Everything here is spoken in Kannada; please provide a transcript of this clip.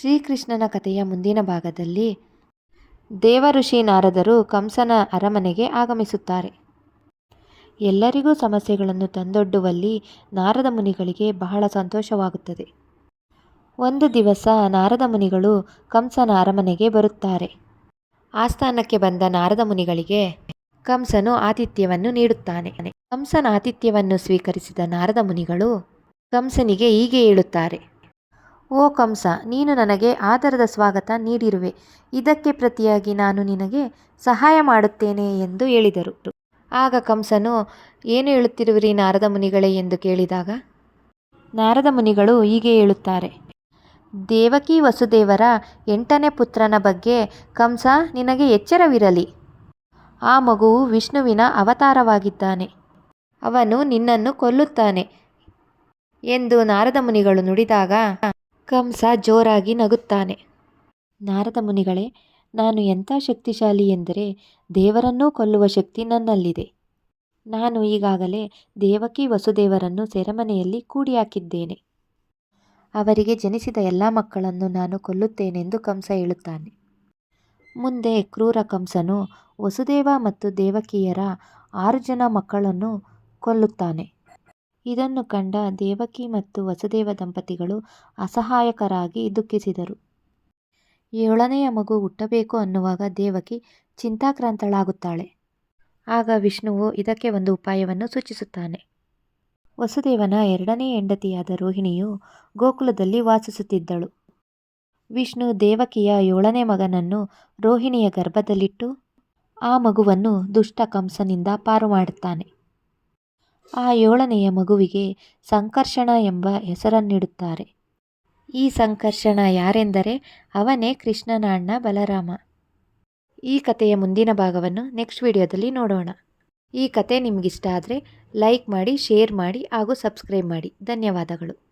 ಶ್ರೀಕೃಷ್ಣನ ಕಥೆಯ ಮುಂದಿನ ಭಾಗದಲ್ಲಿ ದೇವಋಷಿ ನಾರದರು ಕಂಸನ ಅರಮನೆಗೆ ಆಗಮಿಸುತ್ತಾರೆ. ಎಲ್ಲರಿಗೂ ಸಮಸ್ಯೆಗಳನ್ನು ತಂದೊಡ್ಡುವಲ್ಲಿ ನಾರದ ಮುನಿಗಳಿಗೆ ಬಹಳ ಸಂತೋಷವಾಗುತ್ತದೆ. ಒಂದು ದಿವಸ ನಾರದ ಮುನಿಗಳು ಕಂಸನ ಅರಮನೆಗೆ ಬರುತ್ತಾರೆ. ಆಸ್ಥಾನಕ್ಕೆ ಬಂದ ನಾರದ ಮುನಿಗಳಿಗೆ ಕಂಸನು ಆತಿಥ್ಯವನ್ನು ನೀಡುತ್ತಾನೆ. ಕಂಸನ ಆತಿಥ್ಯವನ್ನು ಸ್ವೀಕರಿಸಿದ ನಾರದ ಮುನಿಗಳು ಕಂಸನಿಗೆ ಹೀಗೆ ಹೇಳುತ್ತಾರೆ. ಓ ಕಂಸ, ನೀನು ನನಗೆ ಆದರದ ಸ್ವಾಗತ ನೀಡಿರುವೆ. ಇದಕ್ಕೆ ಪ್ರತಿಯಾಗಿ ನಾನು ನಿನಗೆ ಸಹಾಯ ಮಾಡುತ್ತೇನೆ ಎಂದು ಹೇಳಿದರು. ಆಗ ಕಂಸನು, ಏನು ಹೇಳುತ್ತಿರುವಿರಿ ನಾರದ ಮುನಿಗಳೇ ಎಂದು ಕೇಳಿದಾಗ, ನಾರದ ಮುನಿಗಳು ಹೀಗೆ ಹೇಳುತ್ತಾರೆ. ದೇವಕಿ ವಸುದೇವರ ಎಂಟನೇ ಪುತ್ರನ ಬಗ್ಗೆ ಕಂಸ, ನಿನಗೆ ಎಚ್ಚರವಿರಲಿ. ಆ ಮಗುವು ವಿಷ್ಣುವಿನ ಅವತಾರವಾಗಿದ್ದಾನೆ. ಅವನು ನಿನ್ನನ್ನು ಕೊಲ್ಲುತ್ತಾನೆ ಎಂದು ನಾರದ ಮುನಿಗಳು ನುಡಿದಾಗ ಕಂಸ ಜೋರಾಗಿ ನಗುತ್ತಾನೆ. ನಾರದ ಮುನಿಗಳೇ, ನಾನು ಎಂಥ ಶಕ್ತಿಶಾಲಿ ಎಂದರೆ ದೇವರನ್ನೂ ಕೊಲ್ಲುವ ಶಕ್ತಿ ನನ್ನಲ್ಲಿದೆ. ನಾನು ಈಗಾಗಲೇ ದೇವಕಿ ವಸುದೇವರನ್ನು ಸೆರೆಮನೆಯಲ್ಲಿ ಕೂಡಿ ಹಾಕಿದ್ದೇನೆ ಅವರಿಗೆ ಜನಿಸಿದ ಎಲ್ಲ ಮಕ್ಕಳನ್ನು ನಾನು ಕೊಲ್ಲುತ್ತೇನೆಂದು ಕಂಸ ಹೇಳುತ್ತಾನೆ. ಮುಂದೆ ಕ್ರೂರ ಕಂಸನು ವಸುದೇವ ಮತ್ತು ದೇವಕಿಯರ ಆರು ಜನ ಮಕ್ಕಳನ್ನು ಕೊಲ್ಲುತ್ತಾನೆ. ಇದನ್ನು ಕಂಡ ದೇವಕಿ ಮತ್ತು ವಸುದೇವ ದಂಪತಿಗಳು ಅಸಹಾಯಕರಾಗಿ ದುಃಖಿಸಿದರು. ಏಳನೆಯ ಮಗು ಹುಟ್ಟಬೇಕು ಅನ್ನುವಾಗ ದೇವಕಿ ಚಿಂತಾಕ್ರಾಂತಳಾಗುತ್ತಾಳೆ. ಆಗ ವಿಷ್ಣುವು ಇದಕ್ಕೆ ಒಂದು ಉಪಾಯವನ್ನು ಸೂಚಿಸುತ್ತಾನೆ. ವಸುದೇವನ ಎರಡನೇ ಹೆಂಡತಿಯಾದ ರೋಹಿಣಿಯು ಗೋಕುಲದಲ್ಲಿ ವಾಸಿಸುತ್ತಿದ್ದಳು. ವಿಷ್ಣು ದೇವಕಿಯ ಏಳನೇ ಮಗನನ್ನು ರೋಹಿಣಿಯ ಗರ್ಭದಲ್ಲಿಟ್ಟು ಆ ಮಗುವನ್ನು ದುಷ್ಟ ಕಂಸನಿಂದ ಪಾರು ಮಾಡುತ್ತಾನೆ. ಆ ಏಳನೆಯ ಮಗುವಿಗೆ ಸಂಕರ್ಷಣ ಎಂಬ ಹೆಸರನ್ನಿಡುತ್ತಾರೆ. ಈ ಸಂಕರ್ಷಣ ಯಾರೆಂದರೆ ಅವನೇ ಕೃಷ್ಣನ ಅಣ್ಣ ಬಲರಾಮ. ಈ ಕಥೆಯ ಮುಂದಿನ ಭಾಗವನ್ನು ನೆಕ್ಸ್ಟ್ ವಿಡಿಯೋದಲ್ಲಿ ನೋಡೋಣ. ಈ ಕತೆ ನಿಮಗಿಷ್ಟ ಆದರೆ ಲೈಕ್ ಮಾಡಿ ಶೇರ್ ಮಾಡಿ ಹಾಗೂ ಸಬ್ಸ್ಕ್ರೈಬ್ ಮಾಡಿ. ಧನ್ಯವಾದಗಳು.